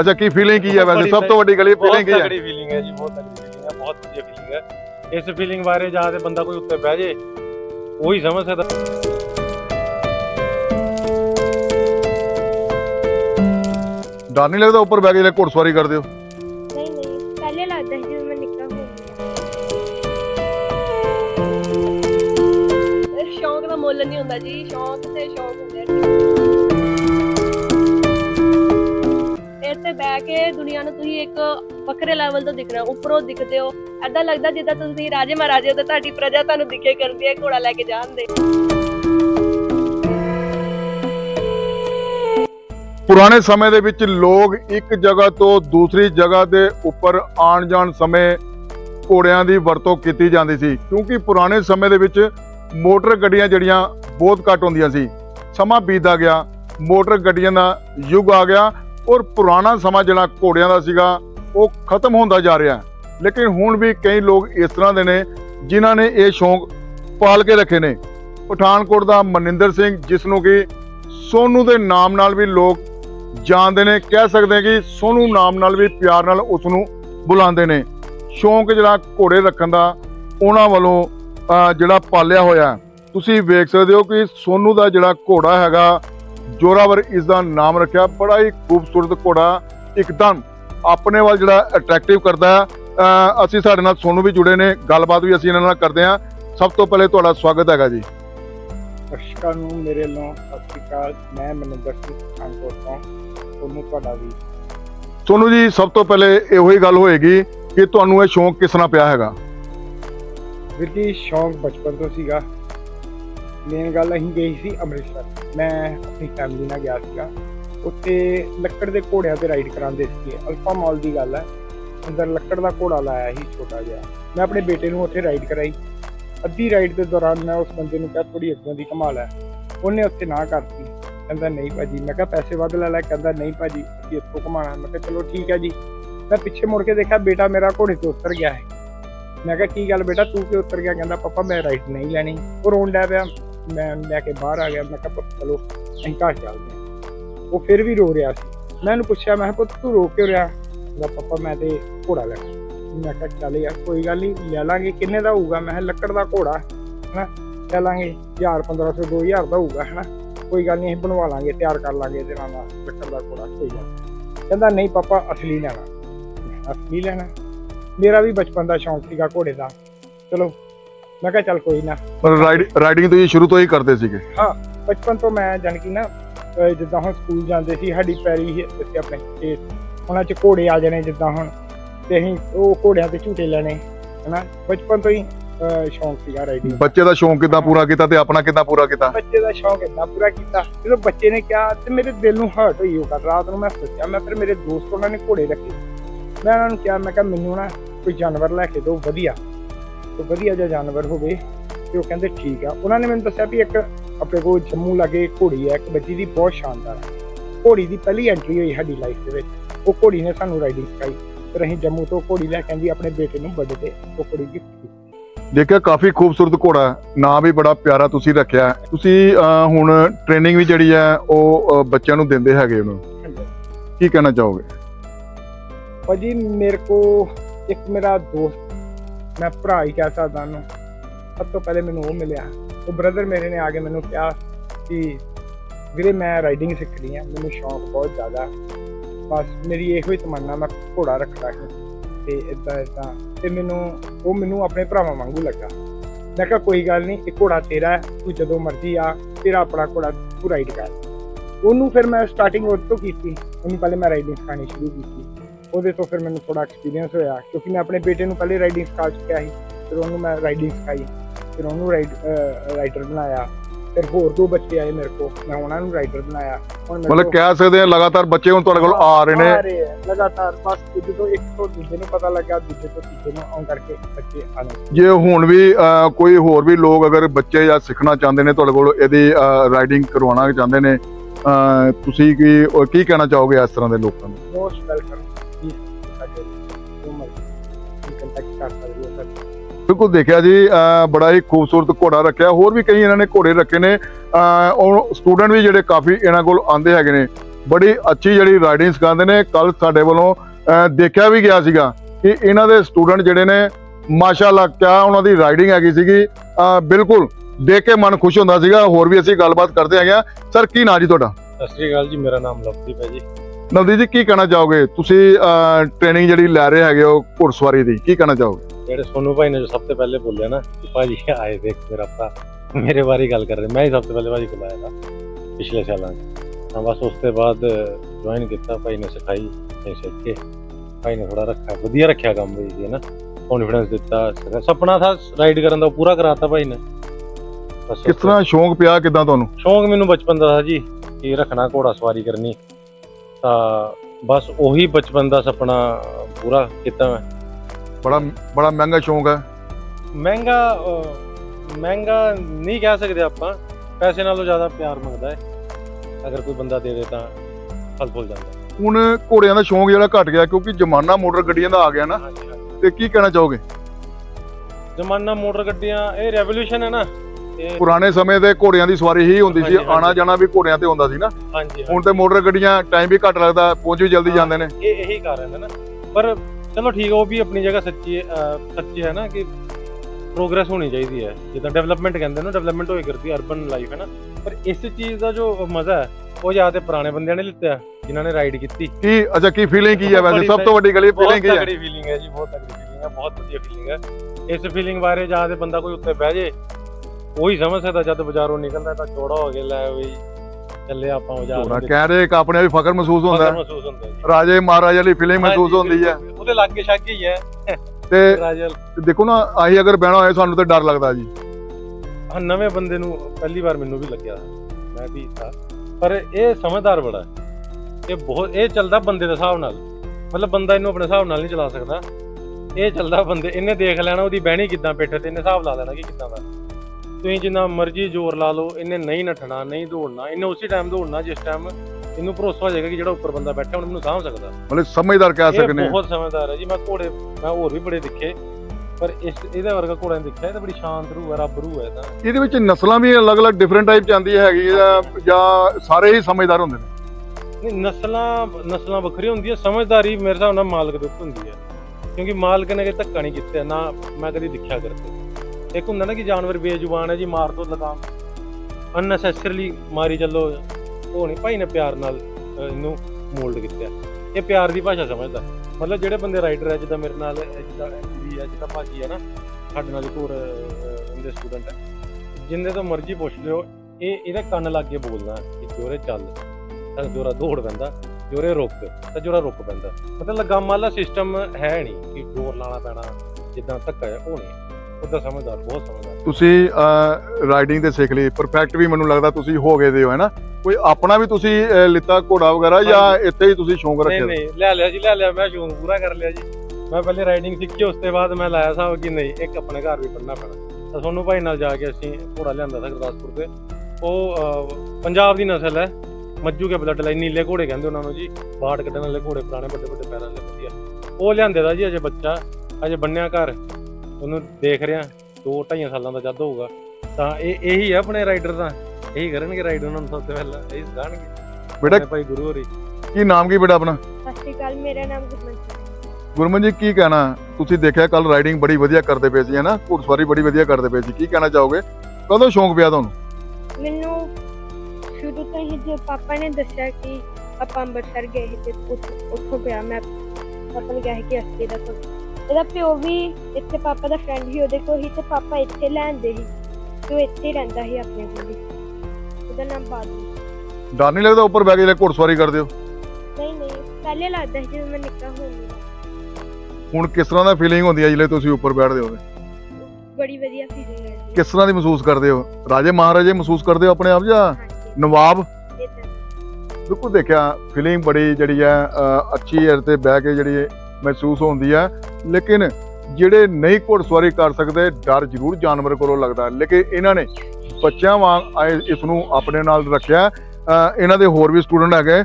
ਅੱਛਾ ਕੀ ਫੀਲਿੰਗ ਕੀ ਹੈ ਵੈਸੇ? ਸਭ ਤੋਂ ਵੱਡੀ ਗੱਲ ਇਹ ਬਹੁਤ ਫੀਲਿੰਗ ਕੀ ਹੈ? ਤਕੜੀ ਫੀਲਿੰਗ ਹੈ ਜੀ ਬਹੁਤ ਤਕੜੀ ਫੀਲਿੰਗ ਹੈ ਬਹੁਤ ਵਧੀਆ ਫੀਲਿੰਗ ਹੈ। ਇਸ ਫੀਲਿੰਗ ਬਾਰੇ ਜਾਂ ਤੇ ਬੰਦਾ ਕੋਈ ਉੱਤੇ ਬਹਿ ਜੇ ਉਹੀ ਸਮਝ ਸਕਦਾ। ਡਰ ਨਹੀਂ ਲੱਗਦਾ ਉੱਪਰ ਬੈ ਕੇ ਜਿਹੜੇ ਘੋੜਸਵਾਰੀ ਕਰਦੇ ਹੋ? ਨਹੀਂ ਨਹੀਂ ਪਹਿਲੇ ਲੱਗਦਾ ਸੀ ਜਦੋਂ ਮੈਂ ਨਿੱਕਾ ਹੁੰਦਾ ਸ਼ੌਂਕ ਦਾ ਮੁੱਲ ਨਹੀਂ ਹੁੰਦਾ ਜੀ ਸ਼ੌਂਕ ਤੇ ਸ਼ੌਂਕ ਹੁੰਦੇ ਆ। ਇੱਥੇ ਬਹਿ ਕੇ ਦੁਨੀਆ ਨੂੰ ਤੁਸੀਂ ਇੱਕ ਵੱਖਰੇ ਲੈਵਲ ਤੋਂ ਦਿਖਣਾ, ਉੱਪਰੋਂ ਦਿਖਦੇ ਹੋ। ਐਦਾਂ ਲੱਗਦਾ ਜਿੱਦਾਂ ਤੁਸੀਂ ਰਾਜੇ ਮਹਾਰਾਜੇ ਤੇ ਤੁਹਾਡੀ ਪ੍ਰਜਾ ਤੁਹਾਨੂੰ ਦਿਖੇ ਕਰਦੀ ਹੈ, ਘੋੜਾ ਲੈ ਕੇ ਜਾਂਦੇ ਪੁਰਾਣੇ ਸਮੇਂ ਦੇ ਵਿੱਚ ਲੋਕ ਇੱਕ ਜਗ੍ਹਾ ਤੋਂ ਦੂਸਰੀ ਜਗ੍ਹਾ ਦੇ ਉੱਪਰ ਆਉਣ ਜਾਣ ਸਮੇਂ ਘੋੜਿਆਂ ਦੀ ਵਰਤੋਂ ਕੀਤੀ ਜਾਂਦੀ ਸੀ। ਕਿਉਂਕਿ ਪੁਰਾਣੇ ਸਮੇਂ ਦੇ ਵਿੱਚ ਮੋਟਰ ਗੱਡੀਆਂ ਜਿਹੜੀਆਂ ਬਹੁਤ ਘੱਟ ਹੁੰਦੀਆਂ ਸੀ। ਸਮਾਂ ਬੀਤਦਾ ਗਿਆ, ਮੋਟਰ ਗੱਡੀਆਂ ਦਾ ਯੁੱਗ ਆ ਗਿਆ। ਔਰ ਪੁਰਾਣਾ ਸਮਾਂ ਜਿਹੜਾ ਘੋੜਿਆਂ ਦਾ ਸੀਗਾ, ਉਹ ਖਤਮ ਹੁੰਦਾ ਜਾ ਰਿਹਾ ਲੇਕਿਨ ਹੁਣ ਵੀ ਕਈ ਲੋਕ ਇਸ ਤਰ੍ਹਾਂ ਦੇ ਨੇ, ਜਿਨ੍ਹਾਂ ਨੇ ਇਹ ਸ਼ੌਂਕ ਪਾਲ ਕੇ ਰੱਖੇ ਨੇ। ਪਠਾਨਕੋਟ ਦਾ ਮਨਿੰਦਰ ਸਿੰਘ, ਜਿਸ ਨੂੰ ਕਿ ਸੋਨੂ ਦੇ ਨਾਮ ਨਾਲ ਵੀ ਲੋਕ ਜਾਣਦੇ ਨੇ, ਕਹਿ ਸਕਦੇ ਹਾਂ ਕਿ ਸੋਨੂ ਨਾਮ ਨਾਲ ਵੀ ਪਿਆਰ ਨਾਲ ਉਸ ਨੂੰ ਬੁਲਾਉਂਦੇ ਨੇ। ਸ਼ੌਂਕ ਜਿਹੜਾ ਘੋੜੇ ਰੱਖਣ ਦਾ, ਉਹਨਾਂ ਵੱਲੋਂ ਜਿਹੜਾ ਪਾਲਿਆ ਹੋਇਆ ਤੁਸੀਂ ਵੇਖ ਸਕਦੇ ਹੋ ਕਿ ਸੋਨੂ ਦਾ ਜਿਹੜਾ ਘੋੜਾ ਹੈਗਾ ਜੋਰਾਵਰ ਇਸ ਦਾ ਨਾਮ ਰੱਖਿਆ। ਬੜਾ ਹੀ ਖੂਬਸੂਰਤ ਘੋੜਾ ਇੱਕਦਮ ਆਪਣੇ ਵੱਲ ਜਿਹੜਾ ਅਟਰੈਕਟਿਵ ਕਰਦਾ ਅਸੀਂ ਸਾਡੇ ਨਾਲ ਸੋਨੂ ਵੀ ਜੁੜੇ ਨੇ ਗੱਲਬਾਤ ਵੀ ਅਸੀਂ ਇਹਨਾਂ ਨਾਲ ਕਰਦੇ ਹਾਂ। ਸਭ ਤੋਂ ਪਹਿਲੇ ਤੁਹਾਡਾ ਸਵਾਗਤ ਹੈਗਾ ਜੀ। ਦਰਸ਼ਕਾਂ ਨੂੰ ਮੇਰੇ ਵੱਲੋਂ ਸਤਿ ਸ਼੍ਰੀ ਅਕਾਲ। ਮੈਂ ਮਨਿੰਦਰ ਸਿੰਘ ਪਠਾਨਕੋਟ ਤੋਂ ਤੁਹਾਨੂੰ ਤੁਹਾਡਾ ਵੀ। ਸੋਨੂ ਜੀ ਸਭ ਤੋਂ ਪਹਿਲੇ ਇਹੋ ਹੀ ਗੱਲ ਹੋਏਗੀ ਕਿ ਤੁਹਾਨੂੰ ਇਹ ਸ਼ੌਂਕ ਕਿਸ ਤਰ੍ਹਾਂ ਪਿਆ ਹੈਗਾ? ਵੀਰ ਜੀ ਸ਼ੌਂਕ ਬਚਪਨ ਤੋਂ ਸੀਗਾ। ਮੇਨ ਗੱਲ ਅਸੀਂ ਗਈ ਸੀ ਅੰਮ੍ਰਿਤਸਰ। ਮੈਂ ਆਪਣੀ ਫੈਮਿਲੀ ਨਾਲ ਗਿਆ ਸੀਗਾ। ਉੱਥੇ ਲੱਕੜ ਦੇ ਘੋੜਿਆਂ ਤੇ ਰਾਈਡ ਕਰਾਉਂਦੇ ਸੀਗੇ। ਅਲਫਾ ਮਾਲ ਦੀ ਗੱਲ ਹੈ। ਅੰਦਰ ਲੱਕੜ ਦਾ ਘੋੜਾ ਲਾਇਆ ਸੀ, ਛੋਟਾ ਜਿਹਾ। ਮੈਂ ਆਪਣੇ ਬੇਟੇ ਨੂੰ ਉੱਥੇ ਰਾਈਡ ਕਰਾਈ। ਅੱਧੀ ਰਾਈਡ ਦੇ ਦੌਰਾਨ ਮੈਂ ਉਸ ਬੰਦੇ ਨੂੰ ਕਿਹਾ ਥੋੜੀ ਅੱਗੋਂ ਦੀ ਕਮਾ ਲੈ ਉਹਨੇ ਉੱਥੇ ਨਾ ਕਰਤੀ। ਕਹਿੰਦਾ, ਨਹੀਂ ਭਾਜੀ। ਮੈਂ ਕਿਹਾ, ਪੈਸੇ ਵੱਧ ਲੈ ਲੈ। ਕਹਿੰਦਾ, ਨਹੀਂ ਭਾਜੀ, ਅਸੀਂ ਇੱਥੋਂ ਕਮਾਣਾ ਮੈਂ ਕਿਹਾ, ਚਲੋ ਠੀਕ ਹੈ ਜੀ। ਮੈਂ ਪਿੱਛੇ ਮੁੜ ਕੇ ਦੇਖਿਆ, ਬੇਟਾ ਮੇਰਾ ਘੋੜੇ ਤੋਂ ਉਤਰ ਗਿਆ ਹੈ। ਮੈਂ ਕਿਹਾ, ਕੀ ਗੱਲ ਬੇਟਾ? ਤੂੰ ਕਿਉਂ ਉਤਰ ਗਿਆ? ਕਹਿੰਦਾ, ਪਾਪਾ, ਮੈਂ ਰਾਈਡ ਨਹੀਂ ਲੈਣੀ। ਉਹ ਰੋਣ ਡਿਆ ਪਿਆ। ਮੈਂ ਲੈ ਕੇ ਬਾਹਰ ਆ ਗਿਆ, ਮੈਂ ਕਿਹਾ ਪੁੱਤ ਚਲੋ ਅਸੀਂ ਘਰ ਚੱਲਦੇ ਹਾਂ। ਉਹ ਫਿਰ ਵੀ ਰੋ ਰਿਹਾ ਸੀ। ਮੈਂ ਉਹਨੂੰ ਪੁੱਛਿਆ, ਮੈਂ ਕਿਹਾ ਪੁੱਤ ਤੂੰ ਰੋ ਕਿਉਂ ਰਿਹਾ? ਕਹਿੰਦਾ, ਪਾਪਾ, ਮੈਂ ਤੇ ਘੋੜਾ ਲੈਣਾ ਮੈਂ ਕਿਹਾ, ਚੱਲ ਯਾਰ, ਕੋਈ ਗੱਲ ਨਹੀਂ, ਲੈ ਲਾਂਗੇ। ਕਿੰਨੇ ਦਾ ਹੋਊਗਾ? ਮੈਂ ਕਿਹਾ, ਲੱਕੜ ਦਾ ਘੋੜਾ, ਹਨਾ? ਲੈ ਲਾਂਗੇ। 1000 1500 2000 ਦਾ ਹੋਊਗਾ, ਹਨਾ? ਕੋਈ ਗੱਲ ਨਹੀਂ, ਅਸੀਂ ਬਣਵਾ ਲਾਂਗੇ, ਤਿਆਰ ਕਰ ਲਾਂਗੇ ਇਹਦੇ ਨਾਲ ਲੱਕੜ ਦਾ ਘੋੜਾ, ਕੋਈ ਗੱਲ ਕਹਿੰਦਾ, ਨਹੀਂ ਪਾਪਾ, ਅਸਲੀ ਲੈਣਾ। ਅਸਲੀ ਲੈਣਾ? ਮੇਰਾ ਵੀ ਬਚਪਨ ਦਾ ਸ਼ੌਂਕ ਸੀਗਾ ਘੋੜੇ ਦਾ। ਚਲੋ ਮੈਂ ਕਿਹਾ ਚੱਲ ਕੋਈ ਨਾ। ਪਰ ਰਾਈਡਿੰਗ ਤੁਸੀਂ ਸ਼ੁਰੂ ਤੋਂ ਹੀ ਕਰਦੇ ਸੀਗੇ। ਬਚਪਨ ਤੋਂ ਮੈਂ ਜਾਣ ਕਿ ਨਾ ਅਹ ਜਿੱਦਾਂ ਹੁਣ ਸਕੂਲ ਜਾਂਦੇ ਸੀ ਸਾਡੀ ਪੈਰੀ ਹੀ ਇੱਥੇ ਆਪਣੇ ਖੇਤ। ਉਹਨਾਂ 'ਚ ਘੋੜੇ ਆ ਜਾਣੇ ਜਿੱਦਾਂ ਹੁਣ ਤੇ ਅਸੀਂ ਉਹ ਘੋੜਿਆਂ ਤੇ ਝੂਟੇ ਲੈਣੇ ਹਨਾ? ਬਚਪਨ ਤੋਂ ਹੀ ਅਹ ਸ਼ੌਂਕ ਸੀਗਾ ਰਾਈਡਿੰਗ। ਬੱਚੇ ਦਾ ਸ਼ੌਂਕ ਕਿੱਦਾਂ ਪੂਰਾ ਕੀਤਾ ਤੇ ਆਪਣਾ ਕਿੱਦਾਂ ਪੂਰਾ ਕੀਤਾ? ਬੱਚੇ ਦਾ ਸ਼ੌਂਕ ਇੰਨਾ ਪੂਰਾ ਕੀਤਾ ਜਦੋਂ ਬੱਚੇ ਨੇ ਕਿਹਾ ਤੇ ਮੇਰੇ ਦਿਲ ਨੂੰ ਹਰਟ ਹੋਈ ਉਹ ਗੱਲ ਰਾਤ ਨੂੰ ਮੈਂ ਸੋਚਿਆ ਮੈਂ ਫਿਰ ਮੇਰੇ ਦੋਸਤ ਉਹਨਾਂ ਨੇ ਘੋੜੇ ਰੱਖੇ। ਮੈਂ ਉਹਨਾਂ ਨੂੰ ਕਿਹਾ ਮੈਂ ਕਿਹਾ ਮੈਨੂੰ ਨਾ ਕੋਈ ਜਾਨਵਰ ਲੈ ਕੇ ਦਿਓ ਵਧੀਆ। ਕੋਈ ਵਧੀਆ ਜਿਹਾ ਜਾਨਵਰ ਹੋਵੇ ਤੇ ਉਹ ਕਹਿੰਦੇ ਠੀਕ ਆ। ਉਹਨਾਂ ਨੇ ਮੈਨੂੰ ਦੱਸਿਆ ਵੀ ਇੱਕ ਆਪਣੇ ਕੋਲ ਜੰਮੂ ਲਾਗੇ ਘੋੜੀ ਹੈ ਇੱਕ ਬੱਚੀ ਦੀ ਬਹੁਤ ਸ਼ਾਨਦਾਰ ਹੈ ਘੋੜੀ ਦੀ ਪਹਿਲੀ ਐਂਟਰੀ ਹੋਈ ਸਾਡੀ ਲਾਈਫ ਦੇ ਵਿੱਚ। ਉਹ ਘੋੜੀ ਨੇ ਸਾਨੂੰ ਰਾਈਡਿੰਗ ਸਿਖਾਈ। ਫਿਰ ਅਸੀਂ ਜੰਮੂ ਤੋਂ ਘੋੜੀ ਲੈ ਕੇ ਆਂਦੀ ਆਪਣੇ ਬੇਟੇ ਨੂੰ ਬਰਥਡੇ ਤੇ ਉਹ ਘੋੜੀ ਗਿਫਟ ਕੀਤੀ ਦੇਖਿਆ ਕਾਫੀ ਖੂਬਸੂਰਤ ਘੋੜਾ ਨਾਂ ਵੀ ਬੜਾ ਪਿਆਰਾ ਤੁਸੀਂ ਰੱਖਿਆ। ਤੁਸੀਂ ਹੁਣ ਟ੍ਰੇਨਿੰਗ ਵੀ ਜਿਹੜੀ ਹੈ ਉਹ ਬੱਚਿਆਂ ਨੂੰ ਦਿੰਦੇ ਹੈਗੇ ਉਹਨੂੰ। ਕੀ ਕਹਿਣਾ ਚਾਹੋਗੇ? ਭਾਜੀ ਮੇਰੇ ਕੋ ਇੱਕ ਮੇਰਾ ਦੋਸਤ ਮੈਂ ਭਰਾ ਹੀ ਕਹਿ ਸਕਦਾ ਉਹਨੂੰ। ਸਭ ਤੋਂ ਪਹਿਲੇ ਮੈਨੂੰ ਉਹ ਮਿਲਿਆ। ਉਹ ਬ੍ਰਦਰ ਮੇਰੇ ਨੇ ਆ ਕੇ ਮੈਨੂੰ ਕਿਹਾ ਕਿ, ਵੀਰੇ, ਮੈਂ ਰਾਈਡਿੰਗ ਸਿੱਖਣੀ ਹੈ ਮੈਨੂੰ ਸ਼ੌਂਕ ਬਹੁਤ ਜ਼ਿਆਦਾ। ਬਸ ਮੇਰੀ ਇਹੋ ਹੀ ਤਮੰਨਾ, ਮੈਂ ਘੋੜਾ ਰੱਖਦਾ ਹੈ ਤੇ ਇਦਾਂ ਇਦਾਂ ਤੇ ਮੈਨੂੰ, ਉਹ ਮੈਨੂੰ ਆਪਣੇ ਭਰਾਵਾਂ ਵਾਂਗੂ ਲੱਗਾ। ਮੈਂ ਕਿਹਾ, ਕੋਈ ਗੱਲ ਨਹੀਂ, ਇਹ ਘੋੜਾ ਤੇਰਾ ਹੈ। ਤੂੰ ਜਦੋਂ ਮਰਜ਼ੀ ਆ, ਤੇਰਾ ਆਪਣਾ ਘੋੜਾ ਤੂੰ ਰਾਈਡ ਕਰ। ਉਹਨੂੰ ਫਿਰ ਮੈਂ ਸਟਾਰਟਿੰਗ ਉਹ ਤੋਂ ਕੀਤੀ। ਉਹਨੂੰ ਪਹਿਲੇ ਮੈਂ ਰਾਈਡਿੰਗ ਸਿਖਾਉਣੀ ਸ਼ੁਰੂ ਕੀਤੀ। ਉਹਦੇ ਤੋਂ ਫਿਰ ਮੈਨੂੰ ਥੋੜਾ ਐਕਸਪੀਰੀਅੰਸ ਹੋਇਆ ਕਿਉਂਕਿ ਮੈਂ ਆਪਣੇ ਬੇਟੇ ਨੂੰ ਪਹਿਲੇ ਰਾਈਡਿੰਗ ਸਿਖਾ ਚੁੱਕਿਆ ਸੀ ਫਿਰ ਉਹਨੂੰ ਮੈਂ ਰਾਈਡਿੰਗ ਸਿਖਾਈ ਫਿਰ ਉਹਨੂੰ ਰਾਈਡ ਰਾਈਡਰ ਬਣਾਇਆ ਫਿਰ ਹੋਰ ਦੋ ਬੱਚੇ ਆਏ ਮੇਰੇ ਕੋਲ ਮੈਂ ਉਹਨਾਂ ਨੂੰ ਰਾਈਡਰ ਬਣਾਇਆ ਮਤਲਬ ਕਹਿ ਸਕਦੇ ਆ ਲਗਾਤਾਰ ਬੱਚੇ ਹੁਣ ਤੁਹਾਡੇ ਕੋਲ ਆ ਰਹੇ ਨੇ। ਆ ਰਹੇ ਆ, ਲਗਾਤਾਰ ਬਸ ਤੋਂ ਇੱਕ ਤੋਂ ਦੂਜੇ ਨੂੰ ਪਤਾ ਲੱਗਾ ਦੂਜੇ ਤੋਂ ਤੀਜੇ ਨੂੰ ਆਉਂ ਕਰਕੇ ਬੱਚੇ ਆਣੇ ਜੇ ਹੁਣ ਵੀ ਕੋਈ ਹੋਰ ਵੀ ਲੋਕ ਅਗਰ ਬੱਚੇ ਜਾਂ ਸਿੱਖਣਾ ਚਾਹੁੰਦੇ ਨੇ ਤੁਹਾਡੇ ਕੋਲ ਇਹਦੀ ਰਾਈਡਿੰਗ ਕਰਵਾਉਣਾ ਚਾਹੁੰਦੇ ਨੇ ਤੁਸੀਂ ਕੀ ਕੀ ਕਹਿਣਾ ਚਾਹੋਗੇ ਇਸ ਤਰ੍ਹਾਂ ਦੇ ਲੋਕਾਂ ਨੂੰ? ਮੋਸਟ ਵੈਲਕਮ ਬਿਲਕੁਲ ਦੇਖਿਆ ਜੀ ਬੜਾ ਹੀ ਖੂਬਸੂਰਤ ਘੋੜਾ ਰੱਖਿਆ। ਹੋਰ ਵੀ ਕਈ ਇਹਨਾਂ ਨੇ ਘੋੜੇ ਰੱਖੇ ਨੇ। ਔਰ ਸਟੂਡੈਂਟ ਵੀ ਜਿਹੜੇ ਕਾਫੀ ਇਹਨਾਂ ਕੋਲ ਆਂਦੇ ਹੈਗੇ ਨੇ। ਬੜੀ ਅੱਛੀ ਜਿਹੜੀ ਰਾਈਡਿੰਗ ਸਿਖਾਉਂਦੇ ਨੇ। ਕੱਲ ਸਾਡੇ ਵੱਲੋਂ ਦੇਖਿਆ ਵੀ ਗਿਆ ਸੀਗਾ ਕਿ ਇਹਨਾਂ ਦੇ ਸਟੂਡੈਂਟ ਜਿਹੜੇ ਨੇ ਮਾਸ਼ਾਅੱਲਾ ਕਿਆ ਉਹਨਾਂ ਦੀ ਰਾਈਡਿੰਗ ਹੈਗੀ ਸੀਗੀ। ਬਿਲਕੁਲ ਦੇਖ ਕੇ ਮਨ ਖੁਸ਼ ਹੁੰਦਾ ਸੀਗਾ। ਹੋਰ ਵੀ ਅਸੀਂ ਗੱਲਬਾਤ ਕਰਦੇ ਹੈਗੇ ਆ ਸਰ ਕੀ ਨਾਂ ਜੀ ਤੁਹਾਡਾ? ਸਤਿ ਸ੍ਰੀ ਅਕਾਲ ਜੀ। ਮੇਰਾ ਨਾਮ ਲਵਦੀਪ ਹੈ ਜੀ। ਨਵਦੀਪ ਜੀ ਕੀ ਕਹਿਣਾ ਚਾਹੋਗੇ? ਤੁਸੀਂ ਟ੍ਰੇਨਿੰਗ ਜਿਹੜੀ ਲੈ ਰਹੇ ਹੈਗੇ ਹੋ ਘੋੜਸਵਾਰੀ ਦੀ ਕੀ ਕਹਿਣਾ ਚਾਹੋਗੇ? ਜਿਹੜੇ ਸੋਨੂ ਭਾਈ ਨੇ ਜੋ ਸਭ ਤੋਂ ਪਹਿਲੇ ਬੋਲਿਆ ਨਾ ਕਿ ਭਾਜੀ ਆਏ ਦੇਖ ਮੇਰਾ ਭਰਾ ਮੇਰੇ ਬਾਰੇ ਗੱਲ ਕਰ ਰਹੇ। ਮੈਂ ਹੀ ਸਭ ਤੋਂ ਪਹਿਲੇ ਭਾਜੀ ਕੋਲ ਆਇਆ था ਪਿਛਲੇ ਸਾਲਾਂ ਤਾਂ ਬਸ ਉਸ ਤੋਂ ਬਾਅਦ ਜੁਆਇਨ ਕੀਤਾ ਭਾਈ ਨੇ ਸਿਖਾਈ ਤੇ ਸਿੱਖ। ਕੇ ਭਾਈ ਨੇ ਥੋੜਾ ਰੱਖਿਆ ਵਧੀਆ ਰੱਖਿਆ ਕੰਮ ਵੀ ਜੀ ਹੈ ਨਾ ਕੌਨਫੀਡੈਂਸ ਦਿੱਤਾ ਸੁਪਨਾ ਥਾ ਰਾਈਡ ਕਰਨ ਦਾ ਪੂਰਾ ਕਰਾਤਾ ਭਾਈ ਨੇ। ਬਸ ਕਿਸ ਤਰ੍ਹਾਂ ਸ਼ੌਂਕ ਪਿਆ ਕਿਦਾਂ ਤੁਹਾਨੂੰ? ਸ਼ੌਂਕ ਮੈਨੂੰ ਬਚਪਨ ਦਾ ਸੀ ਜੀ ਕਿ ਰੱਖਣਾ ਘੋੜਾ ਸਵਾਰੀ ਕਰਨੀ। ਤਾਂ ਬਸ ਉਹੀ ਬਚਪਨ ਦਾ ਸੁਪਨਾ ਪੂਰਾ ਕੀਤਾ ਮੈਂ। ਬੜਾ ਬੜਾ ਮਹਿੰਗਾ ਸ਼ੌਂਕ ਹੈ। ਮਹਿੰਗਾ ਅਹ, ਮਹਿੰਗਾ ਨਹੀਂ ਕਹਿ ਸਕਦੇ ਆਪਾਂ। ਪੈਸੇ ਨਾਲੋਂ ਜ਼ਿਆਦਾ ਪਿਆਰ ਮੰਗਦਾ ਹੈ। ਅਗਰ ਕੋਈ ਬੰਦਾ ਦੇ ਦੇ ਤਾਂ ਫਲ ਫੁੱਲ ਜਾਂਦਾ। ਹੁਣ ਘੋੜਿਆਂ ਦਾ ਸ਼ੌਂਕ ਜਿਹੜਾ ਘਟ ਗਿਆ ਕਿਉਂਕਿ ਜ਼ਮਾਨਾ ਮੋਟਰ ਗੱਡੀਆਂ ਦਾ ਆ ਗਿਆ ਨਾ। ਤੇ ਕੀ ਕਹਿਣਾ ਚਾਹੋਗੇ? ਜ਼ਮਾਨਾ ਮੋਟਰ ਗੱਡੀਆਂ ਇਹ ਰੈਵੋਲੂਸ਼ਨ ਹੈ ਨਾ। ਇਹ ਪੁਰਾਣੇ ਸਮੇਂ ਦੇ ਘੋੜਿਆਂ ਦੀ ਸਵਾਰੀ ਹੀ ਹੁੰਦੀ ਸੀ। ਹਾਂਜੀ, ਹਾਂਜੀ। ਆਣਾ ਜਾਣਾ ਵੀ ਘੋੜਿਆਂ ਤੇ ਹੁੰਦਾ ਸੀ ਨਾ। ਹਾਂਜੀ ਹੁਣ ਤੇ ਮੋਟਰ ਗੱਡੀਆਂ ਟਾਈਮ ਵੀ ਘੱਟ ਲੱਗਦਾ ਪਹੁੰਚ ਵੀ ਜਲਦੀ ਜਾਂਦੇ ਨੇ। ਇਹ ਇਹੀ ਕਾਰਨ ਹੈ ਨਾ। ਪਰ ਚਲੋ ਠੀਕ ਹੈ ਉਹ ਵੀ ਆਪਣੀ ਜਗ੍ਹਾ ਸੱਚੀ ਹੈ ਅਹ, ਸੱਚੀ ਹੈ ਨਾ ਕਿ ਪ੍ਰੋਗਰੈਸ ਹੋਣੀ ਚਾਹੀਦੀ ਹੈ। ਜਿੱਦਾਂ ਡਿਵੈਲਪਮੈਂਟ ਕਹਿੰਦੇ ਨੇ ਡਿਵੈਲਪਮੈਂਟ ਹੋਏ ਕਰਦੀ ਅਰਬਨ ਲਾਈਫ ਹੈ ਨਾ? ਪਰ ਇਸ ਚੀਜ਼ ਦਾ ਜੋ ਮਜ਼ਾ ਹੈ ਉਹ ਜਾਂ ਤੇ ਪੁਰਾਣੇ ਬੰਦਿਆਂ ਨੇ ਲਿੱਤਾ ਜਿਨ੍ਹਾਂ ਨੇ ਰਾਈਡ ਕੀਤੀ। ਕੀ ਅੱਛਾ ਕੀ ਫੀਲਿੰਗ ਕੀ ਹੈ ਵੈਸੇ? ਸਭ ਤੋਂ ਵੱਡੀ ਗੱਲ ਬਹੁਤ ਫੀਲਿੰਗ ਕੀ ਹੈ? ਤਗੜੀ ਫੀਲਿੰਗ ਹੈ ਜੀ ਬਹੁਤ ਤਗੜੀ ਫੀਲਿੰਗ ਹੈ ਬਹੁਤ ਵਧੀਆ ਫੀਲਿੰਗ ਹੈ। ਇਸ ਫੀਲਿੰਗ ਬਾਰੇ ਜਾਂ ਤੇ ਬੰਦਾ ਕੋਈ ਉੱਤੇ ਬਹਿ ਜੇ ਉਹੀ ਸਮਝ ਸਕਦਾ ਜਦ ਬਾਜ਼ਾਰੋਂ ਨਿਕਲਦਾ ਤਾਂ ਚੌੜਾ ਹੋ ਕੇ ਲੈ ਵੀ ਚੱਲੇ ਆਪਾਂ ਬਾਜ਼ਾਰ ਘੋੜਾ ਕਹਿ ਰਹੇ ਇੱਕ ਆਪਣੇ ਆਪ ਹੀ ਫਖਰ ਮਹਿਸੂਸ ਹੁੰਦਾ ਹੈ। ਮਹਿਸੂਸ ਹੁੰਦਾ ਹੈ ਜੀ। ਰਾਜੇ ਮਹਾਰਾਜੇ ਵਾਲੀ ਫੀਲਿੰਗ ਮਹਿਸੂਸ ਹੁੰਦੀ ਹੈ। ਉਹਦੇ ਲਾਗੇ ਛਾਗੇ ਹੀ ਹੈ ਤੇ ਰਾਜੇ ਦੇਖੋ ਨਾ ਆਹੀ ਅਗਰ ਬਹਿਣਾ ਹੋਏ ਸਾਨੂੰ ਤੇ ਡਰ ਲੱਗਦਾ ਜੀ ਹਾਂ ਨਵੇਂ ਬੰਦੇ ਨੂੰ ਪਹਿਲੀ ਵਾਰ ਮੈਨੂੰ ਵੀ ਲੱਗਿਆ ਮੈਂ ਵੀ ਥਾ ਪਰ ਇਹ ਸਮਝਦਾਰ ਬੜਾ ਹੈ। ਇਹ ਬਹੁਤ ਇਹ ਚੱਲਦਾ ਬੰਦੇ ਦੇ ਹਿਸਾਬ ਨਾਲ ਮਤਲਬ ਬੰਦਾ ਇਹਨੂੰ ਆਪਣੇ ਹਿਸਾਬ ਨਾਲ ਨਹੀਂ ਚਲਾ ਸਕਦਾ ਇਹ ਚੱਲਦਾ ਬੰਦੇ ਇਹਨੇ ਦੇਖ ਲੈਣਾ ਉਹਦੀ ਬਹਿਣੀ ਕਿੱਦਾਂ ਪਿੱਠ ਤੇ ਇਹਨੇ ਹਿਸਾਬ ਲਾ ਲੈਣਾ ਕਿ ਕਿੱਦਾਂ ਦਾ ਤੁਸੀਂ ਜਿੰਨਾ ਮਰਜ਼ੀ ਜ਼ੋਰ ਲਾ ਲਓ ਇਹਨੇ ਨਹੀਂ ਨੱਠਣਾ ਨਹੀਂ ਦੌੜਨਾ ਇਹਨੇ ਉਸੇ ਟਾਈਮ ਦੌੜਨਾ ਜਿਸ ਟਾਈਮ ਇਹਨੂੰ ਭਰੋਸਾ ਹੋ ਜਾਏਗਾ ਕਿ ਜਿਹੜਾ ਉੱਪਰ ਬੰਦਾ ਬੈਠਾ ਮੈਨੂੰ ਸਾਂਭ ਸਕਦਾ। ਮਤਲਬ ਸਮਝਦਾਰ ਕਹਿ ਸਕਨੇ ਬਹੁਤ ਸਮਝਦਾਰ ਹੈ ਜੀ ਮੈਂ ਘੋੜੇ ਮੈਂ ਹੋਰ ਵੀ ਬੜੇ ਦੇਖੇ ਪਰ ਇਸ ਇਹਦੇ ਵਰਗਾ ਘੋੜਾ ਨਹੀਂ ਦੇਖਿਆ ਇਹ ਤਾਂ ਬੜੀ ਸ਼ਾਂਤ ਰੂਹ ਹੈ ਰੱਬ ਰੂਹ ਹੈ ਤਾਂ। ਇਹਦੇ ਵਿੱਚ ਨਸਲਾਂ ਵੀ ਅਲੱਗ-ਅਲੱਗ ਡਿਫਰੈਂਟ ਟਾਈਪ ਚ ਆਉਂਦੀ ਹੈਗੀ ਜਾਂ ਸਾਰੇ ਹੀ ਸਮਝਦਾਰ ਹੁੰਦੇ ਨੇ। ਨਹੀਂ ਨਸਲਾਂ ਨਸਲਾਂ ਵੱਖਰੀਆਂ ਹੁੰਦੀਆਂ ਸਮਝਦਾਰੀ ਮੇਰੇ ਹਿਸਾਬ ਨਾਲ ਮਾਲਕ ਦੇ ਉੱਤੇ ਹੁੰਦੀ ਹੈ। ਕਿਉਂਕਿ ਮਾਲਕ ਨੇ ਕਦੇ ਧੱਕਾ ਨਹੀਂ ਕੀਤਾ ਨਾ ਮੈਂ ਕਦੀ ਦੇਖਿਆ ਕਰਦੇ ਇੱਕ ਹੁੰਦਾ ਨਾ ਕਿ ਜਾਨਵਰ ਬੇਜ਼ੁਬਾਨ ਹੈ ਜੀ, ਮਾਰ ਦੋ ਲਗਾਮ। ਅਨਨੈਸੈਸਰੀਲੀ ਮਾਰੀ ਚੱਲੋ। ਉਹ ਨਹੀਂ, ਭਾਈ ਨੇ ਪਿਆਰ ਨਾਲ ਇਹਨੂੰ ਮੋਲਡ ਕੀਤਾ। ਇਹ ਪਿਆਰ ਦੀ ਭਾਸ਼ਾ ਸਮਝਦਾ। ਮਤਲਬ ਜਿਹੜੇ ਬੰਦੇ ਰਾਈਟਰ ਹੈ, ਜਿੱਦਾਂ ਮੇਰੇ ਨਾਲ ਜਿੱਦਾਂ ਇਹ ਕੁੜੀ ਹੈ, ਜਿੱਦਾਂ ਭਾਜੀ ਹੈ ਨਾ, ਸਾਡੇ ਨਾਲ ਇੱਕ ਹੋਰ ਸਟੂਡੈਂਟ ਹੈ। ਜਿੰਨੇ ਤੋਂ ਮਰਜ਼ੀ ਪੁੱਛ ਲਿਓ, ਇਹ, ਇਹਦੇ ਕੰਨ ਲੱਗ ਕੇ ਬੋਲਦਾ ਕਿ ਜੋਰੇ ਚੱਲ। ਤਾਂ ਜੋਰਾ ਦੌੜ ਪੈਂਦਾ, ਜੋਰੇ ਰੁਕ, ਤਾਂ ਜੋਰਾ ਰੁਕ ਪੈਂਦਾ। ਮਤਲਬ ਲਗਾਮ ਵਾਲਾ ਸਿਸਟਮ ਹੈ ਨਹੀਂ ਕਿ ਜ਼ੋਰ ਲਾਣਾ ਪੈਣਾ, ਜਿੱਦਾਂ ਧੱਕਾ ਹੈ, ਉਹ ਨਹੀਂ। ਉਹਦਾ ਸਮਝਦਾਰ ਬਹੁਤ ਸਮਝਦਾਰ। ਤੁਸੀਂ ਰਾਈਡਿੰਗ ਤੇ ਸਿੱਖ ਲਈ ਪਰਫੈਕਟ ਵੀ ਮੈਨੂੰ ਲੱਗਦਾ ਤੁਸੀਂ ਹੋ ਗਏ ਦੇ ਹੋ ਹੈਨਾ? ਕੋਈ ਆਪਣਾ ਵੀ ਤੁਸੀਂ ਲਿੱਤਾ ਘੋੜਾ ਵਗੈਰਾ ਜਾਂ। ਇੱਥੇ ਹੀ ਤੁਸੀਂ ਸ਼ੌਂਕ ਨਹੀਂ ਰੱਖਿਆ? ਨਹੀਂ ਲੈ ਲਿਆ ਜੀ ਲੈ ਲਿਆ ਮੈਂ ਸ਼ੌਂਕ ਪੂਰਾ ਕਰ ਲਿਆ ਜੀ। ਮੈਂ ਪਹਿਲੇ ਰਾਈਡਿੰਗ ਸਿੱਖੀ ਉਸ ਤੋਂ ਬਾਅਦ ਮੈਂ ਲਾਇਆ ਸਾਬ ਕਿ ਨਹੀਂ ਇੱਕ ਆਪਣੇ ਘਰ ਵੀ ਪੜਨਾ ਪੈਣਾ। ਤਾਂ ਸੋਨੂੰ ਭਾਈ ਨਾਲ ਜਾ ਕੇ ਅਸੀਂ ਘੋੜਾ ਲਿਆਂਦਾ ਸੀ ਗੁਰਦਾਸਪੁਰ ਤੇ। ਉਹ ਪੰਜਾਬ ਦੀ ਨਸਲ ਹੈ। ਮੱਜੂ ਕੇ ਬਲੱਡ ਲਾਈਨ ਨੀਲੇ ਘੋੜੇ ਕਹਿੰਦੇ ਉਹਨਾਂ ਨੂੰ ਜੀ। ਬਾੜ ਕੱਢਣ ਵਾਲੇ ਘੋੜੇ ਪੁਰਾਣੇ ਵੱਡੇ ਵੱਡੇ ਪੈਰਾਂ ਵਾਲੇ ਵਧੀਆ ਉਹ ਲਿਆਂਦੇ ਦਾ ਜੀ ਅਜੇ ਬੱਚਾ ਅਜੇ ਬੰਨਿਆ ਘਰ। ਉਹਨੂੰ ਦੇਖ ਰਿਆ ਦੋ ਢਾਈਆਂ ਸਾਲਾਂ ਦਾ ਜਦ ਹੋਊਗਾ ਤਾਂ ਇਹ ਇਹੀ ਹੈ ਆਪਣੇ ਰਾਈਡਰ ਦਾ ਇਹੀ ਕਰਨਗੇ ਰਾਈਡ ਉਹਨਾਂ ਨੂੰ ਸਭ ਤੋਂ ਪਹਿਲਾਂ ਇਹੀ ਸਿਖਾਣਗੇ ਬੇਟਾ ਭਾਈ ਗੁਰੂ ਹੋਰੀ। ਕੀ ਨਾਮ ਕੀ ਬੇਟਾ ਆਪਣਾ? ਸਤਿ ਸ਼੍ਰੀ ਅਕਾਲ ਮੇਰਾ ਨਾਮ ਗੁਰਮਨ। ਗੁਰਮਨ ਜੀ ਕੀ ਕਹਿਣਾ? ਤੁਸੀਂ ਦੇਖਿਆ ਕੱਲ ਰਾਈਡਿੰਗ ਬੜੀ ਵਧੀਆ ਕਰਦੇ ਪਏ ਸੀ ਹੈਨਾ? ਘੋੜਸਵਾਰੀ ਬੜੀ ਵਧੀਆ ਕਰਦੇ ਪਏ ਸੀ ਕੀ ਕਹਿਣਾ ਚਾਹੋਗੇ? ਕਦੋਂ ਸ਼ੌਂਕ ਪਿਆ ਤੁਹਾਨੂੰ? ਮੈਨੂੰ ਸ਼ੁਰੂ ਤੋਂ ਹੀ ਜੇ ਪਾਪਾ ਨੇ ਦੱਸਿਆ ਕਿ ਆਪਾਂ ਅੰਮ੍ਰਿਤਸਰ ਗਏ ਸੀ ਤੇ ਉੱਥ- ਪਿਆ ਮੈਂ ਪਾਪਾ ਨੇ ਕਿਹਾ ਕਿ ਅਸਲੀ ਦਾ ਇਹਦਾ ਪਿਓ ਵੀ ਇੱਥੇ ਪਾਪਾ ਦਾ ਫਰੈਂਡ ਸੀ ਉਹਦੇ ਕੋਲ ਹੀ ਤੇ ਪਾਪਾ ਇੱਥੇ ਲੈਂਦੇ ਸੀ ਤੇ ਉਹ ਇੱਥੇ ਹੀ ਰਹਿੰਦਾ ਸੀ ਆਪਣੇ ਕੋਲ ਹੀ। ਉਹਦਾ ਨਾਮ ਬਾਦੂ ਡਰ ਨਹੀਂ ਲੱਗਦਾ ਉੱਪਰ ਬੈ ਕੇ ਜਿਹੜੇ ਘੋੜਸਵਾਰੀ ਕਰਦੇ ਹੋ? ਨਹੀਂ ਨਹੀਂ ਪਹਿਲੇ ਲੱਗਦਾ ਸੀ ਜਦੋਂ ਮੈਂ ਨਿੱਕਾ ਹੁੰਦਾ ਹੁਣ ਕਿਸ ਤਰ੍ਹਾਂ ਦਾ ਫੀਲਿੰਗ ਹੁੰਦੀ ਹੈ ਜਿਹੜੇ ਤੁਸੀਂ ਉੱਪਰ ਬੈਠਦੇ ਹੋ ਬੜੀ ਵਧੀਆ ਫੀਲਿੰਗ ਹੈ ਜੀ। ਕਿਸ ਤਰ੍ਹਾਂ ਦੀ ਮਹਿਸੂਸ ਕਰਦੇ ਹੋ? ਰਾਜੇ ਮਹਾਰਾਜੇ ਮਹਿਸੂਸ ਕਰਦੇ ਹੋ ਆਪਣੇ ਆਪ ਜਾਂ ਹਾਂਜੀ। ਨਵਾਬ? ਬਿਲਕੁਲ ਦੇਖਿਆ ਫੀਲਿੰਗ ਬੜੀ ਜਿਹੜੀ ਹੈ ਅੱਛੀ ਹੈ ਤੇ ਬਹਿ ਕੇ ਜਿਹੜੀ ਮਹਿਸੂਸ ਹੁੰਦੀ ਹੈ। ਲੇਕਿਨ ਜਿਹੜੇ ਨਹੀਂ ਘੋੜਸਵਾਰੀ ਕਰ ਸਕਦੇ ਡਰ ਜ਼ਰੂਰ ਜਾਨਵਰ ਕੋਲੋਂ ਲੱਗਦਾ ਹੈ। ਲੇਕਿਨ ਇਹਨਾਂ ਨੇ ਬੱਚਿਆਂ ਵਾਂਗ ਆਏ ਇਸ ਨੂੰ ਆਪਣੇ ਨਾਲ ਰੱਖਿਆ। ਇਹਨਾਂ ਦੇ ਹੋਰ ਵੀ ਸਟੂਡੈਂਟ ਹੈਗੇ।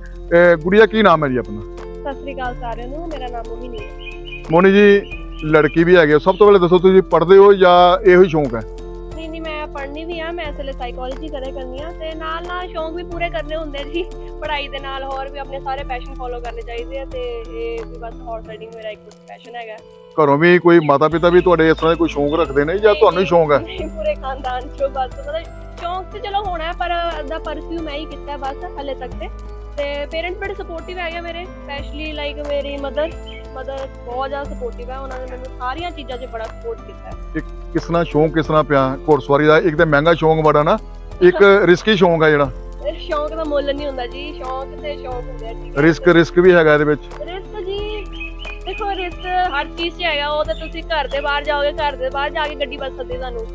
ਗੁੜੀਆ ਕੀ ਨਾਮ ਹੈ ਜੀ ਆਪਣਾ? ਸਤਿ ਸ੍ਰੀ ਅਕਾਲ ਸਾਰਿਆਂ ਨੂੰ। ਮੇਰਾ ਨਾਮ ਮੋਹਿਨੀ ਹੈ। ਮੋਨੀ ਜੀ ਲੜਕੀ ਵੀ ਹੈਗੇ ਸਭ ਤੋਂ ਪਹਿਲੇ ਦੱਸੋ ਤੁਸੀਂ ਪੜ੍ਹਦੇ ਹੋ ਜਾਂ ਇਹੋ ਹੀ ਸ਼ੌਂਕ ਹੈ? ਪੜ੍ਹਨੀ ਵੀ ਆ ਮੈਂ ਅਸਲੇ ਸਾਈਕੋਲੋਜੀ ਕਰੇ ਕਰਨੀ ਆ ਤੇ ਨਾਲ ਨਾਲ ਸ਼ੌਂਕ ਵੀ ਪੂਰੇ ਕਰਨੇ ਹੁੰਦੇ ਜੀ ਪੜ੍ਹਾਈ ਦੇ ਨਾਲ ਹੋਰ ਵੀ ਆਪਣੇ ਸਾਰੇ ਪੈਸ਼ਨ ਫੋਲੋ ਕਰਨੇ ਚਾਹੀਦੇ ਆ ਤੇ ਇਹ ਵੀ ਬਸ ਹਾਰਸ ਰਾਈਡਿੰਗ ਮੇਰਾ ਇੱਕ ਪੈਸ਼ਨ ਹੈਗਾ। ਘਰੋਂ ਵੀ ਕੋਈ ਮਾਤਾ ਪਿਤਾ ਵੀ ਤੁਹਾਡੇ ਇਸ ਤਰ੍ਹਾਂ ਦੇ ਕੋਈ ਸ਼ੌਂਕ ਰੱਖਦੇ ਨੇ ਜਾਂ ਤੁਹਾਨੂੰ ਹੀ ਸ਼ੌਂਕ ਹੈ? ਨਹੀਂ, ਪੂਰੇ ਖਾਨਦਾਨ ਚੋਂ ਬਸ ਮਤਲਬ ਸ਼ੌਂਕ ਤੇ ਚਲੋ ਹੋਣਾ ਹੈ, ਪਰ ਦਾ ਪਰਸਿਊ ਮੈਂ ਹੀ ਕੀਤਾ ਹੈ ਬਸ ਹਲੇ ਤੱਕ ਤੇ। ਤੇ ਪੇਰੈਂਟਸ ਬੜੇ ਸਪੋਰਟਿਵ ਹੈਗੇ ਮੇਰੇ ਸਪੈਸ਼ਲੀ ਲਾਈਕ ਮੇਰੀ ਮਦਰ ਮਦਰ ਬਹੁਤ ਜ਼ਿਆਦਾ ਸਪੋਰਟਿਵ ਹੈ ਉਹਨਾਂ ਨੇ ਮੈਨੂੰ ਸਾਰੀਆਂ ਚੀਜ਼ਾਂ 'ਚ ਬੜਾ ਸਪੋਰਟ ਕੀਤਾ ਹੈ। ਕਿਸ ਤਰ੍ਹਾਂ ਸ਼ੌਂਕ ਕਿਸ ਤਰ੍ਹਾਂ ਪਿਆ ਘੋੜਸਵਾਰੀ ਦਾ ਇੱਕ ਤਾਂ ਮਹਿੰਗਾ ਸ਼ੌਂਕ ਬੜਾ ਨਾ ਇੱਕ ਰਿਸਕੀ ਸ਼ੌਂਕ ਹੈ ਜਿਹੜਾ। ਇਹ ਸ਼ੌਂਕ ਦਾ ਮੁੱਲ ਨਹੀਂ ਹੁੰਦਾ ਜੀ ਸ਼ੌਂਕ ਤੇ ਸ਼ੌਂਕ ਹੁੰਦੇ ਆ ਠੀਕ ਹੈ। ਰਿਸਕ ਰਿਸਕ ਵੀ ਹੈਗਾ ਇਹਦੇ ਵਿੱਚ। ਰਿਸਕ ਜੀ ਦੇਖੋ ਰਿਸਕ ਹਰ ਚੀਜ਼ 'ਚ ਹੈਗਾ ਉਹ ਤਾਂ ਤੁਸੀਂ ਘਰ ਦੇ ਬਾਹਰ ਜਾਓਗੇ ਘਰ ਦੇ ਬਾਹਰ ਜਾ ਕੇ ਗੱਡੀ ਬਸ ਸਕਦੀ ਤੁਹਾਨੂੰ।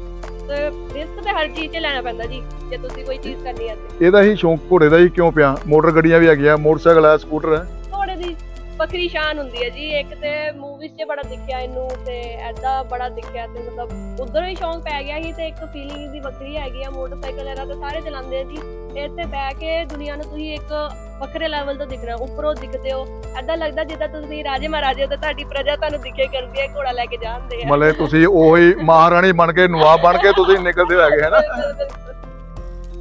ਤੇ ਰਿਸਕ ਤੇ ਹਰ ਚੀਜ਼ 'ਚ ਲੈਣਾ ਪੈਂਦਾ ਜੀ ਜੇ ਤੁਸੀਂ ਕੋਈ ਚੀਜ਼ ਕਰਨੀ ਹੈ ਤੇ। ਇਹਦਾ ਹੀ ਸ਼ੌਂਕ ਘੋੜੇ ਦਾ ਹੀ ਕਿਉਂ ਪਿਆ? ਮੋਟਰ ਗੱਡੀਆਂ ਵੀ ਹੈਗੀਆਂ ਮੋਟਰਸਾਈਕਲ ਹੈ ਸਕੂਟਰ ਹੈ। ਘੋੜੇ ਦੀ ਵੱਖਰੀ ਸ਼ਾਨ ਹੁੰਦੀ ਹੈ ਜੀ। ਇੱਕ ਤੇ ਮੂਵੀਜ਼ 'ਚ ਬੜਾ ਦਿਖਿਆ ਇਹਨੂੰ ਤੇ ਐਦਾਂ ਬੜਾ ਦਿਖਿਆ ਤੇ ਮਤਲਬ ਉਧਰੋਂ ਹੀ ਸ਼ੌਂਕ ਪੈ ਗਿਆ ਸੀ ਤੇ ਇੱਕ ਫੀਲਿੰਗ ਦੀ ਵੱਖਰੀ ਹੈਗੀ ਆ। ਮੋਟਰਸਾਈਕਲ ਇਹਨਾਂ ਤੇ ਸਾਰੇ ਚਲਾਉਂਦੇ ਆ ਜੀ। ਇੱਥੇ ਬਹਿ ਕੇ ਦੁਨੀਆ ਨੂੰ ਤੁਸੀਂ ਇੱਕ ਵੱਖਰੇ ਲੈਵਲ ਤੋਂ ਦਿਖਣਾ ਉੱਪਰੋਂ ਦਿਖਦੇ ਹੋ। ਐਦਾਂ ਲੱਗਦਾ ਜਿੱਦਾਂ ਤੁਸੀਂ ਰਾਜੇ ਮਹਾਰਾਜੇ ਤੇ ਤੁਹਾਡੀ ਪ੍ਰਜਾ ਤੁਹਾਨੂੰ ਦਿਖੇ ਕਰਦੀ ਹੈ ਘੋੜਾ ਲੈ ਕੇ ਜਾਂਦੇ ਆ। ਮਤਲਬ ਤੁਸੀਂ ਉਹੀ ਮਹਾਰਾਣੀ ਬਣ ਕੇ ਨਵਾਬ ਬਣ ਕੇ ਤੁਸੀਂ ਨਿਕਲਦੇ ਹੈਗੇ ਹੈ ਨਾ?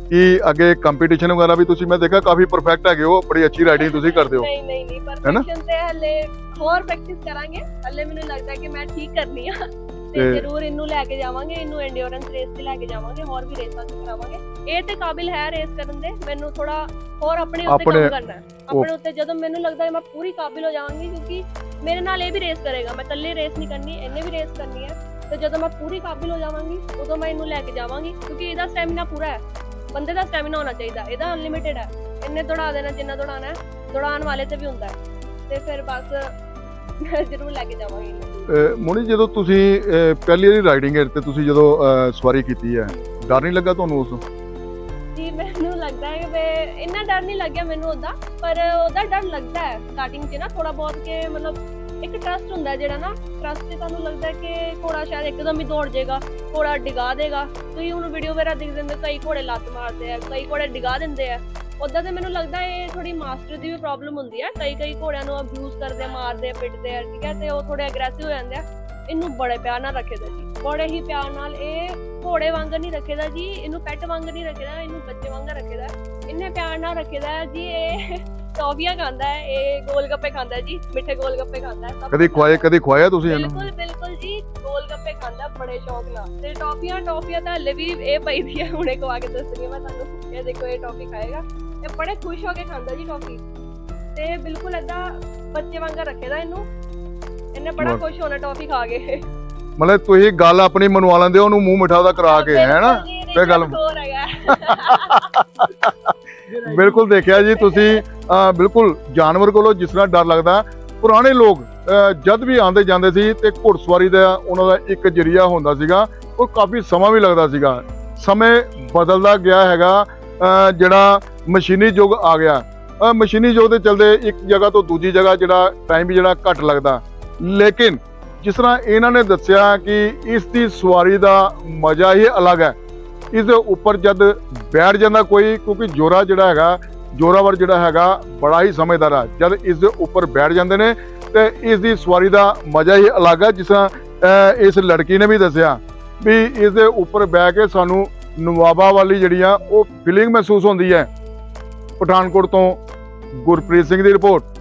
ਕਿ ਅੱਗੇ ਕੰਪੀਟੀਸ਼ਨ ਵਗੈਰਾ ਵੀ ਤੁਸੀਂ ਮੈਂ ਦੇਖਿਆ ਕਾਫੀ ਪਰਫੈਕਟ ਹੈਗੇ ਹੋ ਬੜੀ ਅੱਛੀ ਰਾਈਡਿੰਗ ਤੁਸੀਂ ਕਰਦੇ ਹੋ। ਨਹੀਂ ਨਹੀਂ ਨਹੀਂ? ਪਰਫੈਕਸ਼ਨ ਤੇ ਹਲੇ ਹੋਰ ਪ੍ਰੈਕਟਿਸ ਕਰਾਂਗੇ। ਹਲੇ ਮੈਨੂੰ ਲੱਗਦਾ ਕਿ ਮੈਂ ਠੀਕ ਕਰਨੀ ਆ। ਤੇ ਜ਼ਰੂਰ ਇਹਨੂੰ ਲੈ ਕੇ ਜਾਵਾਂਗੇ ਇਹਨੂੰ ਐਂਡਿਓਰੈਂਸ ਰੇਸ ਤੇ ਲੈ ਕੇ ਜਾਵਾਂਗੇ ਹੋਰ ਵੀ ਰੇਸਾਂ ਤੇ ਕਰਾਵਾਂਗੇ। ਇਹ ਤੇ ਕਾਬਿਲ ਹੈ ਰੇਸ ਕਰਨ ਦੇ ਮੈਨੂੰ ਥੋੜਾ ਹੋਰ ਆਪਣੇ ਉੱਤੇ ਕੰਮ ਕਰਨਾ ਆਪਣੇ ਉੱਤੇ ਜਦੋਂ ਮੈਨੂੰ ਲੱਗਦਾ ਹੈ ਮੈਂ ਪੂਰੀ ਕਾਬਿਲ ਹੋ ਜਾਵਾਂਗੀ ਕਿਉਂਕਿ ਮੇਰੇ ਨਾਲ ਇਹ ਵੀ ਰੇਸ ਕਰੇਗਾ। ਮੈਂ ਇਕੱਲੇ ਰੇਸ ਨਹੀਂ ਕਰਨੀ ਇਹਨੇ ਵੀ ਰੇਸ ਕਰਨੀ ਹੈ। ਤੇ ਜਦੋਂ ਮੈਂ ਪੂਰੀ ਕਾਬਿਲ ਹੋ ਜਾਵਾਂਗੀ ਉਦੋਂ ਮੈਂ ਇਹਨੂੰ ਲੈ ਕੇ ਜਾਵਾਂਗੀ ਕਿਉਂਕਿ ਇਹਦਾ ਸਟੈਮਿਨਾ ਪੂਰਾ ਹੈ। ਬੰਦੇ ਦਾ ਸਟੈਮਿਨਾ ਹੋਣਾ ਚਾਹੀਦਾ ਇਹਦਾ ਅਨਲਿਮਿਟਿਡ ਹੈ। ਇਹਨੇ ਦੌੜਾ ਦੇਣਾ ਜਿੰਨਾ ਦੌੜਾਣਾ ਹੈ ਦੌੜਾਉਣ ਵਾਲੇ ਤੇ ਵੀ ਹੁੰਦਾ ਹੈ। ਤੇ ਫਿਰ ਬਸ ਜ਼ਰੂਰ ਲੈ ਕੇ ਜਾਵਾਂਗੀ। ਮੋਨੀ ਜਦੋਂ ਤੁਸੀਂ ਪਹਿਲੀ ਵਾਰੀ ਰਾਈਡਿੰਗ ਤੇ ਤੁਸੀਂ ਜਦੋਂ ਸਵਾਰੀ ਕੀਤੀ ਹੈ ਡਰ ਨਹੀਂ ਲੱਗਾ ਤੁਹਾਨੂੰ ਉਸ ਜੀ ਮੈਨੂੰ ਲੱਗਦਾ ਹੈ ਕਿ ਇੰਨਾ ਡਰ ਨਹੀਂ ਲੱਗਿਆ ਮੈਨੂੰ ਉਹਦਾ ਪਰ ਉਹਦਾ ਡਰ ਲੱਗਦਾ ਹੈ ਸਟਾਰਟਿੰਗ 'ਚ ਨਾ ਥੋੜਾ ਬਹੁਤ ਕਿ ਮਤਲਬ ਇੱਕ ਟਰਸਟ ਹੁੰਦਾ ਜਿਹੜਾ ਨਾ ਟਰਸਟ 'ਤੇ ਤੁਹਾਨੂੰ ਲੱਗਦਾ ਕਿ ਘੋੜਾ ਸ਼ਾਇਦ ਇੱਕਦਮ ਹੀ ਦੌੜ ਜਾਏਗਾ, ਘੋੜਾ ਡਿਗਾ ਦੇਗਾ। ਤੁਸੀਂ ਹੁਣ ਵੀਡੀਓ ਵਗੈਰਾ ਦੇਖਦੇ ਦਿੰਦੇ, ਕਈ ਘੋੜੇ ਲੱਤ ਮਾਰਦੇ ਆ, ਕਈ ਘੋੜੇ ਡਿਗਾ ਦਿੰਦੇ ਆ। ਉਦਾਂ ਤੇ ਮੈਨੂੰ ਲੱਗਦਾ ਇਹ ਥੋੜੀ ਮਾਸਟਰ ਦੀ ਵੀ ਪ੍ਰੋਬਲਮ ਹੁੰਦੀ ਹੈ ਕਈ ਕਈ ਘੋੜਿਆਂ ਨੂੰ ਅਬਿਊਜ਼ ਕਰਦੇ ਆ, ਮਾਰਦੇ ਆ, ਪਿੱਟਦੇ ਆ, ਠੀਕ ਹੈ ਤੇ ਉਹ ਥੋੜੇ ਅਗਰੈਸਿਵ ਹੋ ਜਾਂਦੇ ਆ। ਇਹਨੂੰ ਬੜੇ ਪਿਆਰ ਨਾਲ ਰੱਖੇ ਰੱਖੇਦਾ ਜੀ। ਬੜੇ ਹੀ ਪਿਆਰ ਨਾਲ ਇਹ ਘੋੜੇ ਵਾਂਗ ਨਹੀਂ ਰੱਖੇਦਾ ਜੀ, ਇਹਨੂੰ ਪੈਟ ਵਾਂਗ ਨਹੀਂ ਰੱਖੇਦਾ, ਇਹਨੂੰ ਬੱਚੇ ਵਾਂਗ ਰੱਖੇਦਾ। ਇੰਨੇ ਪਿਆਰ ਨਾਲ ਰੱਖੇਦਾ ਹੈ ਜੀ, ਇਹ ਟੌਫੀਆਂ ਖਾਂਦਾ ਹੈ ਇਹ ਗੋਲ ਗੱਪੇ ਖਾਂਦਾ ਹੈ ਜੀ ਮਿੱਠੇ ਗੋਲ ਗੱਪੇ ਖਾਂਦਾ ਹੈ ਸਭ ਕਦੀ ਖਵਾਏ ਕਦੀ ਖਵਾਇਆ ਤੁਸੀਂ ਇਹਨੂੰ? ਬਿਲਕੁਲ ਬਿਲਕੁਲ ਜੀ ਗੋਲ ਗੱਪੇ ਖਾਂਦਾ ਬੜੇ ਸ਼ੌਕ ਨਾਲ। ਤੇ ਟੌਫੀਆਂ ਟੌਫੀਆਂ ਤਾਂ ਹਲੇ ਵੀ ਇਹ ਪਈ ਦੀ ਹੈ ਹੁਣੇ ਖਵਾ ਕੇ ਦੱਸਣੀ ਮੈਂ ਤੁਹਾਨੂੰ। ਇਹ ਦੇਖੋ ਇਹ ਟੌਫੀ ਖਾਏਗਾ। ਇਹ ਬੜੇ ਖੁਸ਼ ਹੋ ਕੇ ਖਾਂਦਾ ਜੀ ਟੌਫੀ। ਤੇ ਬਿਲਕੁਲ ਏਦਾਂ ਬੱਚੇ ਵਾਂਗ ਰੱਖੇਦਾ ਇਹਨੂੰ। ਇਹਨੇ ਬੜਾ ਵਾਹ। ਖੁਸ਼ ਹੋਣਾ ਟੌਫੀ ਖਾ ਕੇ। ਮਤਲਬ ਤੁਸੀਂ ਗੱਲ ਆਪਣੀ ਮਨਵਾ ਲੈਂਦੇ ਹੋ ਉਹਨੂੰ ਮੂੰਹ ਮਿਠਾ ਦਾ ਕਰਾ ਕੇ ਹੈ ਨਾ ਤੇ ਗੱਲ- ਹੋਰ ਹੈਗਾ। ਬਿਲਕੁਲ ਦੇਖਿਆ ਜੀ, ਤੁਸੀਂ ਬਿਲਕੁਲ ਜਾਨਵਰ ਕੋਲੋਂ ਜਿਸ ਤਰ੍ਹਾਂ ਡਰ ਲੱਗਦਾ, ਪੁਰਾਣੇ ਲੋਕ ਜਦ ਵੀ ਆਉਂਦੇ ਜਾਂਦੇ ਸੀ ਤੇ ਘੋੜਸਵਾਰੀ ਦਾ ਉਹਨਾਂ ਦਾ ਇੱਕ ਜਰੀਆ ਹੁੰਦਾ ਸੀਗਾ, ਉਹ ਕਾਫੀ ਸਮਾਂ ਵੀ ਲੱਗਦਾ ਸੀਗਾ। ਸਮੇਂ ਬਦਲਦਾ ਗਿਆ ਹੈਗਾ ਜਿਹੜਾ ਮਸ਼ੀਨੀ ਯੁੱਗ ਆ ਗਿਆ। ਮਸ਼ੀਨੀ ਯੁੱਗ ਦੇ ਚਲਦੇ ਇੱਕ ਜਗ੍ਹਾ ਤੋਂ ਦੂਜੀ ਜਗ੍ਹਾ ਜਿਹੜਾ ਟਾਈਮ ਵੀ ਜਿਹੜਾ ਘੱਟ ਲੱਗਦਾ। ਲੇਕਿਨ ਜਿਸ ਤਰ੍ਹਾਂ ਇਹਨਾਂ ਨੇ ਦੱਸਿਆ ਕਿ ਇਸ ਦੀ ਸਵਾਰੀ ਦਾ ਮਜ਼ਾ ਹੀ ਅਲੱਗ ਹੈ ਇਸ ਦੇ ਉੱਪਰ ਜਦ ਬੈਠ ਜਾਂਦਾ ਕੋਈ, ਕਿਉਂਕਿ ਜੋਰਾ ਜਿਹੜਾ ਹੈਗਾ, ਜੋਰਾਵਰ ਜਿਹੜਾ ਹੈਗਾ, ਬੜਾ ਹੀ ਸਮਝਦਾਰ ਆ। ਜਦ ਇਸ ਦੇ ਉੱਪਰ ਬੈਠ ਜਾਂਦੇ ਨੇ, ਤੇ ਇਸ ਦੀ ਸਵਾਰੀ ਦਾ ਮਜ਼ਾ ਹੀ ਅਲੱਗ ਆ, ਜਿਸ ਤਰ੍ਹਾਂ ਇਸ ਲੜਕੀ ਨੇ ਵੀ ਦੱਸਿਆ ਵੀ ਇਸ ਦੇ ਉੱਪਰ ਬਹਿ ਕੇ ਸਾਨੂੰ ਨਵਾਬਾ ਵਾਲੀ ਜਿਹੜੀ ਆ, ਉਹ ਫੀਲਿੰਗ ਮਹਿਸੂਸ ਹੁੰਦੀ ਹੈ। ਪਠਾਨਕੋਟ ਤੋਂ ਗੁਰਪ੍ਰੀਤ ਸਿੰਘ ਦੀ ਰਿਪੋਰਟ।